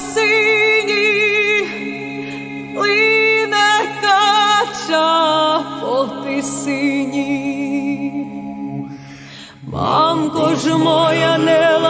синій лине по тисині, мамко ж моя нела.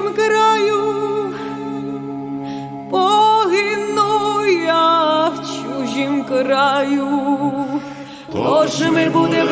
в краю, погину я в чужім краю, тож ми буде.